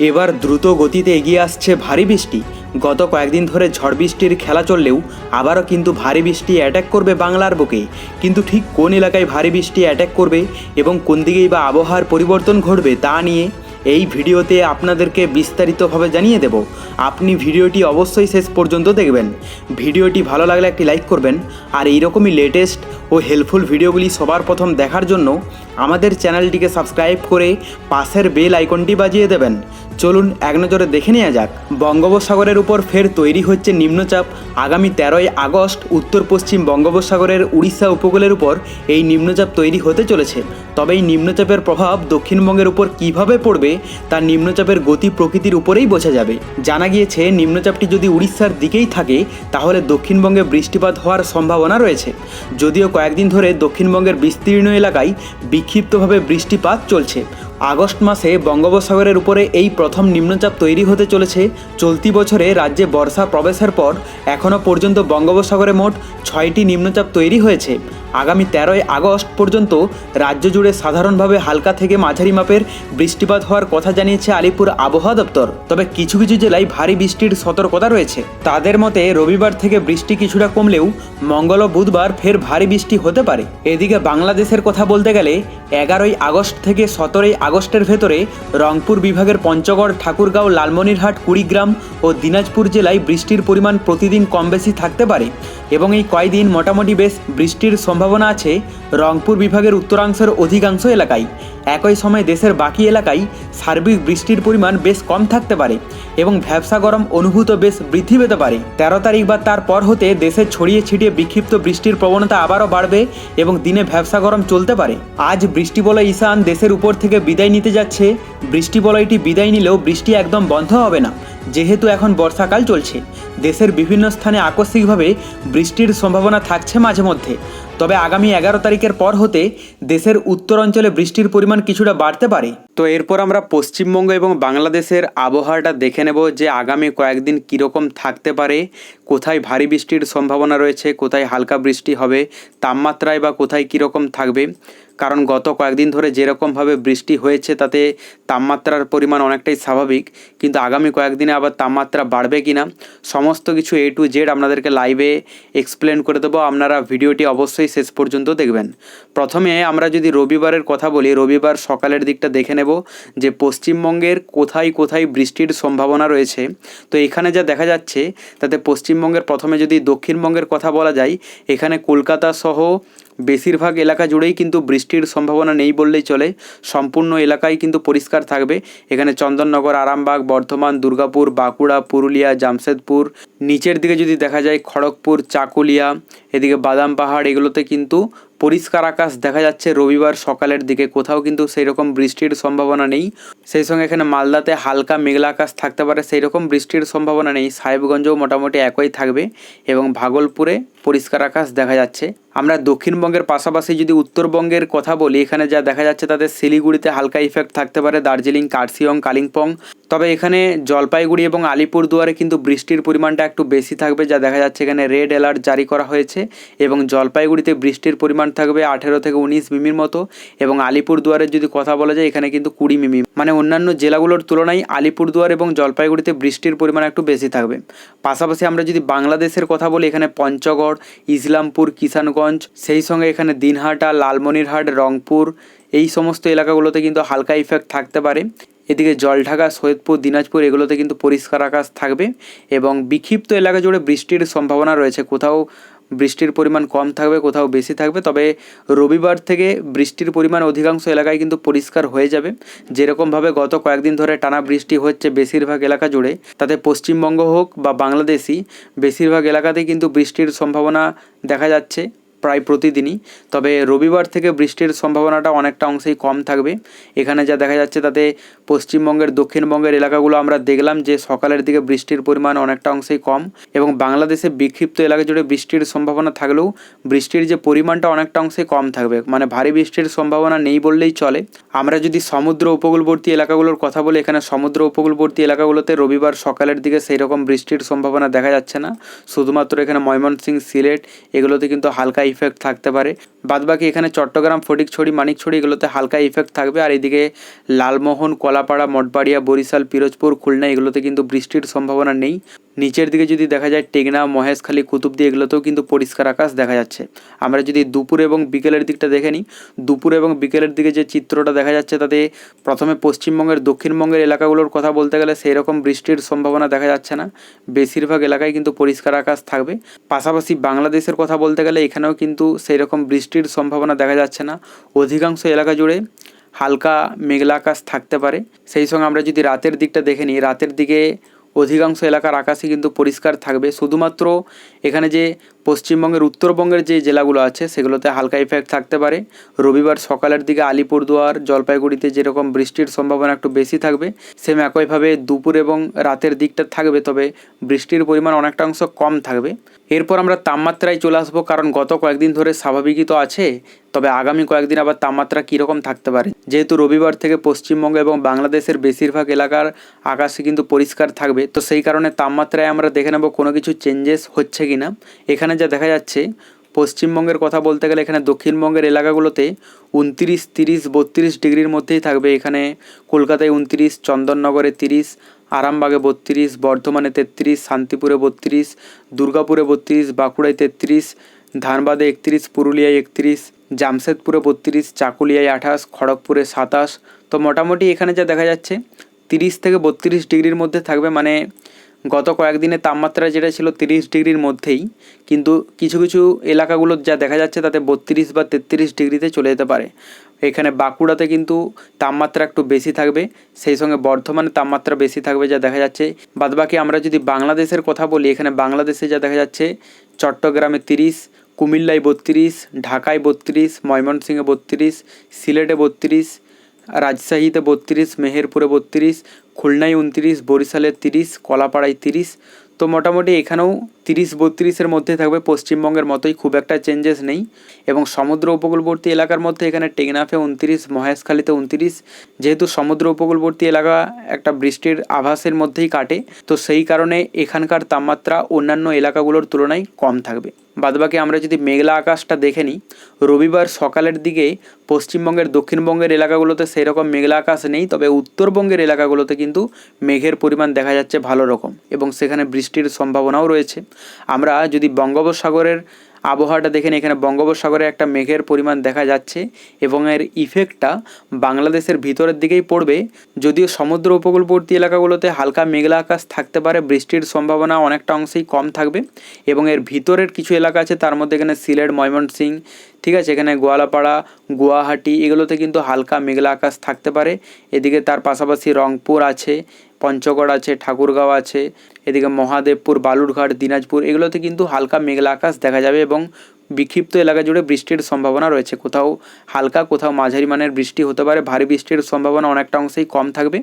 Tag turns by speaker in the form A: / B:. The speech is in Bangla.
A: এবার দ্রুত গতিতে এগিয়ে আসছে ভারী বৃষ্টি। গত কয়েকদিন ধরে ঝড় বৃষ্টির খেলা চললেও আবারও কিন্তু ভারী বৃষ্টি অ্যাটাক করবে বাংলার বুকে। কিন্তু ঠিক কোন এলাকায় ভারী বৃষ্টি অ্যাটাক করবে এবং কোন দিকেই বা আবহাওয়ার পরিবর্তন ঘটবে তা নিয়ে এই ভিডিওতে আপনাদেরকে বিস্তারিতভাবে জানিয়ে দেব। আপনি ভিডিওটি অবশ্যই শেষ পর্যন্ত দেখবেন। ভিডিওটি ভালো লাগলে একটি লাইক করবেন। আর এইরকমই লেটেস্ট ও হেল্পফুল ভিডিওগুলি সবার প্রথম দেখার জন্য আমাদের চ্যানেলটিকে সাবস্ক্রাইব করে পাশের বেল আইকনটি বাজিয়ে দেবেন। চলুন এক নজরে দেখে নেওয়া যাক। বঙ্গোপসাগরের উপর ফের তৈরি হচ্ছে নিম্নচাপ। আগামী তেরোই আগস্ট উত্তর পশ্চিম বঙ্গোপসাগরের উড়িষ্যা উপকূলের উপর এই নিম্নচাপ তৈরি হতে চলেছে। তবে এই নিম্নচাপের প্রভাব দক্ষিণবঙ্গের উপর কীভাবে পড়বে, তা নিম্নচাপের গতি প্রকৃতির উপরেই বোঝা যাবে। জানা গিয়েছে, নিম্নচাপটি যদি উড়িষ্যার দিকেই থাকে, তাহলে দক্ষিণবঙ্গে বৃষ্টিপাত হওয়ার সম্ভাবনা রয়েছে। যদিও কয়েকদিন ধরে দক্ষিণবঙ্গের বিস্তীর্ণ এলাকায় বিক্ষিপ্তভাবে বৃষ্টিপাত চলছে। আগস্ট মাসে বঙ্গোপসাগরের উপরে এই প্রথম নিম্নচাপ তৈরি হতে চলেছে। চলতি বছরে রাজ্যে বর্ষা প্রবেশের পর এখনও পর্যন্ত বঙ্গোপসাগরে মোট ছয়টি নিম্নচাপ তৈরি হয়েছে। আগামী তেরোই আগস্ট পর্যন্ত রাজ্য জুড়ে সাধারণভাবে হালকা থেকে মাঝারি মাপের বৃষ্টিপাত হওয়ার কথা জানিয়েছে আলিপুর আবহাওয়া দপ্তর। তবে কিছু কিছু জেলায় ভারী বৃষ্টির সতর্কতা রয়েছে। তাদের মতে, রবিবার থেকে বৃষ্টি কিছুটা কমলেও মঙ্গল ও বুধবার ফের ভারী বৃষ্টি হতে পারে। এদিকে বাংলাদেশের কথা বলতে গেলে, এগারোই আগস্ট থেকে সতেরোই আগস্টের ভেতরে রংপুর বিভাগের পঞ্চগড়, ঠাকুরগাঁও, লালমনিরহাট, কুড়িগ্রাম ও দিনাজপুর জেলায় বৃষ্টির পরিমাণ প্রতিদিন কম বেশি থাকতে পারে। এবং এই কয়দিন মোটামুটি বেশ বৃষ্টির সম্ভাবনা আছে, রংপুর বিভাগের উত্তরাংশের অধিকাংশ এলাকায়। একই সময় দেশের বাকি এলাকায় সার্বিক বৃষ্টির পরিমাণ বেশ কম থাকতে পারে এবং ভ্যাবসা গরম অনুভূত বেশ বৃদ্ধি পেতে পারে। তেরো তারিখ বা তারপর হতে দেশে ছড়িয়ে ছিটিয়ে বিক্ষিপ্ত বৃষ্টির প্রবণতা আবারও বাড়বে এবং দিনে ভ্যাবসা গরম চলতে পারে। আজ বৃষ্টিবলয় ঈশান দেশের উপর থেকে বিদায় নিতে যাচ্ছে। বৃষ্টি বলয়টি বিদায় নিলেও বৃষ্টি একদম বন্ধ হবে না, যেহেতু এখন বর্ষাকাল চলছে। দেশের বিভিন্ন স্থানে আকস্মিকভাবে বৃষ্টির সম্ভাবনা থাকছে মাঝে মধ্যে। তবে আগামী এগারো তারিখের পর হতে দেশের উত্তর অঞ্চলে বৃষ্টির পরিমাণ কিছুটা বাড়তে পারে। তো এরপর আমরা পশ্চিমবঙ্গ এবং বাংলাদেশের আবহাওয়াটা দেখে নেব যে আগামী কয়েকদিন কীরকম থাকতে পারে, কোথায় ভারী বৃষ্টির সম্ভাবনা রয়েছে, কোথায় হালকা বৃষ্টি হবে, তাপমাত্রায় বা কোথায় কীরকম থাকবে। কারণ গত কয়েকদিন ধরে যেরকমভাবে বৃষ্টি হয়েছে, তাতে তাপমাত্রার পরিমাণ অনেকটাই স্বাভাবিক। কিন্তু আগামী কয়েকদিনে আবার তাপমাত্রা বাড়বে কি না সমস্ত কিছু এ টু জেড আপনাদেরকে লাইভে এক্সপ্লেন করে দেবো। আপনারা ভিডিওটি অবশ্যই শেষ পর্যন্ত দেখবেন। প্রথমে আমরা যদি রবিবারের কথা বলি, রবিবার সকালের দিকটা দেখে নেব যে পশ্চিমবঙ্গের কোথায় কোথায় বৃষ্টির সম্ভাবনা রয়েছে। তো এখানে যা দেখা যাচ্ছে, তাতে পশ্চিমবঙ্গের প্রথমে যদি দক্ষিণবঙ্গের কথা বলা যায়, এখানে কলকাতা সহ বেশিরভাগ এলাকা জুড়েই কিন্তু বৃষ্টির সম্ভাবনা নেই বললেই চলে। সম্পূর্ণ এলাকায় কিন্তু পরিষ্কার থাকবে। এখানে চন্দননগর, আরামবাগ, বর্ধমান, দুর্গাপুর, বাঁকুড়া, পুরুলিয়া, জামশেদপুর। নিচের দিকে যদি দেখা যায় খড়গপুর, চাকুলিয়া, এদিকে বাদাম পাহাড়, এগুলোতে কিন্তু পরিষ্কার আকাশ দেখা যাচ্ছে রবিবার সকালের দিকে। কোথাও কিন্তু সেই রকম বৃষ্টির সম্ভাবনা নেই। সেই সঙ্গে এখানে মালদাতে হালকা মেঘলা আকাশ থাকতে পারে সেই রকম বৃষ্টির সম্ভাবনা নেই। সাহেবগঞ্জও মোটামুটি একই থাকবে এবং ভাগলপুরে পরিষ্কার আকাশ দেখা যাচ্ছে। আমরা দক্ষিণবঙ্গের পাশাপাশি যদি উত্তরবঙ্গের কথা বলি, এখানে যা দেখা যাচ্ছে তাদের শিলিগুড়িতে হালকা ইফেক্ট থাকতে পারে, দার্জিলিং কার্শিয়ং কালিম্পং। তবে এখানে জলপাইগুড়ি এবং আলিপুরদুয়ারে কিন্তু বৃষ্টির পরিমাণটা একটু বেশি থাকবে, যা দেখা যাচ্ছে এখানে রেড অ্যালার্ট জারি করা হয়েছে। এবং জলপাইগুড়িতে বৃষ্টির পরিমাণ থাকবে আঠেরো থেকে উনিশ মিমির মতো। এবং আলিপুরদুয়ারের যদি কথা বলা যায়, এখানে কিন্তু কুড়ি মিমি। মানে অন্যান্য জেলাগুলোর তুলনায় আলিপুরদুয়ার এবং জলপাইগুড়িতে বৃষ্টির পরিমাণ একটু বেশি থাকবে। পাশাপাশি আমরা যদি বাংলাদেশের কথা বলি, এখানে পঞ্চগড়, ইসলামপুর, কিষানগঞ্জ সেই সঙ্গে এখানে দিনহাটা, লালমনিরহাট, রংপুর, এই সমস্ত এলাকাগুলোতে কিন্তু হালকা ইফেক্ট থাকতে পারে। এদিকে জলঢাকা, সৈয়দপুর, দিনাজপুর এগুলোতে কিন্তু পরিষ্কার আকাশ থাকবে এবং বিক্ষিপ্ত এলাকা জুড়ে বৃষ্টির সম্ভাবনা রয়েছে। কোথাও বৃষ্টির পরিমাণ কম থাকবে, কোথাও বেশি থাকবে, তবে রবিবার থেকে বৃষ্টির পরিমাণ অধিকাংশ এলাকায় কিন্তু পরিষ্কার হয়ে যাবে। যেরকমভাবে গত কয়েকদিন ধরে টানা বৃষ্টি হচ্ছে বেশিরভাগ এলাকা জুড়ে, তাতে পশ্চিমবঙ্গ হোক বা বাংলাদেশি বেশিরভাগ এলাকাতেই কিন্তু বৃষ্টির সম্ভাবনা দেখা যাচ্ছে। প্রায় প্রতিদিনই। তবে রবিবার থেকে বৃষ্টির সম্ভাবনাটা অনেকটা অংশেই কম থাকবে। এখানে যা দেখা যাচ্ছে তাতে পশ্চিমবঙ্গের, দক্ষিণবঙ্গের এলাকাগুলো আমরা দেখলাম যে সকালের দিকে বৃষ্টির পরিমাণ অনেকটা অংশেই কম এবং বাংলাদেশে বিক্ষিপ্ত এলাকা জুড়ে বৃষ্টির সম্ভাবনা থাকলেও বৃষ্টির যে পরিমাণটা অনেকটা অংশেই কম থাকবে। মানে ভারী বৃষ্টির সম্ভাবনা নেই বললেই চলে। আমরা যদি সমুদ্র উপকূলবর্তী এলাকাগুলোর কথা বলি, এখানে সমুদ্র উপকূলবর্তী এলাকাগুলোতে রবিবার সকালের দিকে সেই রকম বৃষ্টির সম্ভাবনা দেখা যাচ্ছে না। শুধুমাত্র এখানে ময়মনসিংহ, সিলেট, এগুলোতে কিন্তু হালকা ইফেক্ট থাকতে পারে। বাদবাকি এখানে চট্টগ্রাম, ফটিকছড়ি, মানিকছড়ি এগুলোতে হালকা ইফেক্ট থাকবে। আর এদিকে লালমোহন, কলাপাড়া, মঠবাড়িয়া, বরিশাল, পিরোজপুর, খুলনা এগুলোতে কিন্তু বৃষ্টির সম্ভাবনা নেই। নিচের দিকে যদি দেখা যায় টেকনা মহেশখালী কুতুবদি এগুলোতেও কিন্তু পরিষ্কার আকাশ দেখা যাচ্ছে। আমরা যদি দুপুর এবং বিকেলের দিকটা দেখে নিই, দুপুর এবং বিকেলের দিকে যে চিত্রটা দেখা যাচ্ছে তাতে প্রথমে পশ্চিমবঙ্গের, দক্ষিণবঙ্গের এলাকাগুলোর কথা বলতে গেলে সেই রকম বৃষ্টির সম্ভাবনা দেখা যাচ্ছে না। বেশিরভাগ এলাকায় কিন্তু পরিষ্কার আকাশ থাকবে। পাশাপাশি বাংলাদেশের কথা বলতে গেলে এখানেও কিন্তু সেই রকম বৃষ্টির সম্ভাবনা দেখা যাচ্ছে না। অধিকাংশ এলাকা জুড়ে হালকা মেঘলা আকাশ থাকতে পারে। সেই সঙ্গে আমরা যদি রাতের দিকটা দেখে নিই, রাতের দিকে অধিকাংশ এলাকার আকাশই কিন্তু পরিষ্কার থাকবে। শুধুমাত্র এখানে যে পশ্চিমবঙ্গের উত্তরবঙ্গের যে জেলাগুলো আছে, সেগুলোতে হালকা ইফেক্ট থাকতে পারে। রবিবার সকালের দিকে আলিপুরদুয়ার, জলপাইগুড়িতে যেরকম বৃষ্টির সম্ভাবনা একটু বেশি থাকবে সেম একইভাবে দুপুর এবং রাতের দিকটা থাকবে, তবে বৃষ্টির পরিমাণ অনেকটা অংশ কম থাকবে। এরপর আমরা তাপমাত্রায় চলে আসব, কারণ গত কয়েকদিন ধরে স্বাভাবিকই তো আছে, তবে আগামী কয়েকদিন আবার তাপমাত্রা কীরকম থাকতে পারে? যেহেতু রবিবার থেকে পশ্চিমবঙ্গ এবং বাংলাদেশের বেশিরভাগ এলাকার আকাশে কিন্তু পরিষ্কার থাকবে, তো সেই কারণে তাপমাত্রায় আমরা দেখে নেব কোনো কিছু চেঞ্জেস হচ্ছে কি না এখানে যা দেখা যাচ্ছে, পশ্চিমবঙ্গের কথা বলতে গেলে এখানে দক্ষিণবঙ্গের এলাকাগুলোতে উনতিরিশ, তিরিশ, বত্রিশ ডিগ্রির মধ্যেই থাকবে। এখানে কলকাতায় উনতিরিশ, চন্দননগরে তিরিশ, আরামবাগে বত্রিশ, বর্ধমানে তেত্রিশ, শান্তিপুরে বত্রিশ, দুর্গাপুরে বত্রিশ, বাঁকুড়ায় তেত্রিশ, ধানবাদে একত্রিশ, পুরুলিয়ায় একত্রিশ, জামশেদপুরে বত্রিশ, চাকুলিয়ায় আঠাশ, খড়গপুরে সাতাশ। তো মোটামুটি এখানে যা দেখা যাচ্ছে, তিরিশ থেকে বত্রিশ ডিগ্রির মধ্যে থাকবে। মানে গত কয়েকদিনের তাপমাত্রা যেটা ছিল তিরিশ ডিগ্রির মধ্যেই, কিন্তু কিছু কিছু এলাকাগুলো যা দেখা যাচ্ছে তাতে বত্রিশ বা তেত্রিশ ডিগ্রিতে চলে যেতে পারে। এখানে বাঁকুড়াতে কিন্তু তাপমাত্রা একটু বেশি থাকবে, সেই সঙ্গে বর্ধমানে তাপমাত্রা বেশি থাকবে যা দেখা যাচ্ছে। বাদবাকি আমরা যদি বাংলাদেশের কথা বলি, এখানে বাংলাদেশে যা দেখা যাচ্ছে, চট্টগ্রামে তিরিশ, কুমিল্লায় বত্রিশ, ঢাকায় বত্রিশ, ময়মনসিংহে বত্রিশ, সিলেটে বত্রিশ রাজশাহীতে বত্রিশ, মেহেরপুরে বত্রিশ, খুলনায় উনত্রিশ, বরিশালে তিরিশ, কলাপাড়ায় তিরিশ। তো মোটামুটি এখানেও তিরিশ, বত্রিশের মধ্যে থাকবে। পশ্চিমবঙ্গের মতোই খুব একটা চেঞ্জেস নেই। এবং সমুদ্র উপকূলবর্তী এলাকার মধ্যে এখানে টেকনাফে উনত্রিশ, মহেশখালীতে উনত্রিশ। যেহেতু সমুদ্র উপকূলবর্তী এলাকা একটা বৃষ্টির আভাসের মধ্যেই কাটে, তো সেই কারণে এখানকার তাপমাত্রা অন্যান্য এলাকাগুলোর তুলনায় কম থাকবে। বাদবাকি আমরা যদি মেঘলা আকাশটা দেখে নিই, রবিবার সকালের দিকে পশ্চিমবঙ্গের দক্ষিণবঙ্গের এলাকাগুলোতে সেই রকম মেঘলা আকাশ নেই, তবে উত্তরবঙ্গের এলাকাগুলোতে কিন্তু মেঘের পরিমাণ দেখা যাচ্ছে ভালো রকম এবং সেখানে বৃষ্টির সম্ভাবনাও রয়েছে। আমরা যদি বঙ্গোপসাগরের আবহাওয়াটা দেখেন, এখানে বঙ্গোপসাগরে একটা মেঘের পরিমাণ দেখা যাচ্ছে এবং এর ইফেক্টটা বাংলাদেশের ভিতরের দিকেই পড়বে। যদিও সমুদ্র উপকূলবর্তী এলাকাগুলোতে হালকা মেঘলা আকাশ থাকতে পারে, বৃষ্টির সম্ভাবনা অনেকটা অংশেই কম থাকবে এবং এর ভিতরের কিছু এলাকা আছে, তার মধ্যে এখানে সিলেট ময়মনসিং ঠিক আছে, এখানে গোয়ালাপাড়া, গুয়াহাটি এগুলোতে কিন্তু হালকা মেঘলা আকাশ থাকতে পারে। এদিকে তার পাশাপাশি রংপুর আছে, পঞ্চগড় আছে, ঠাকুরগাঁও আছে, এদিকে মহাদেবপুর, বালুরঘাট, দিনাজপুর এগুলোতে কিন্তু হালকা মেঘলা আকাশ দেখা যাবে এবং বিক্ষিপ্ত এলাকা জুড়ে বৃষ্টির সম্ভাবনা রয়েছে। কোথাও হালকা, কোথাও মাঝারি মানের বৃষ্টি হতে পারে। ভারী বৃষ্টির সম্ভাবনা অনেকটা অংশেই কম থাকবে।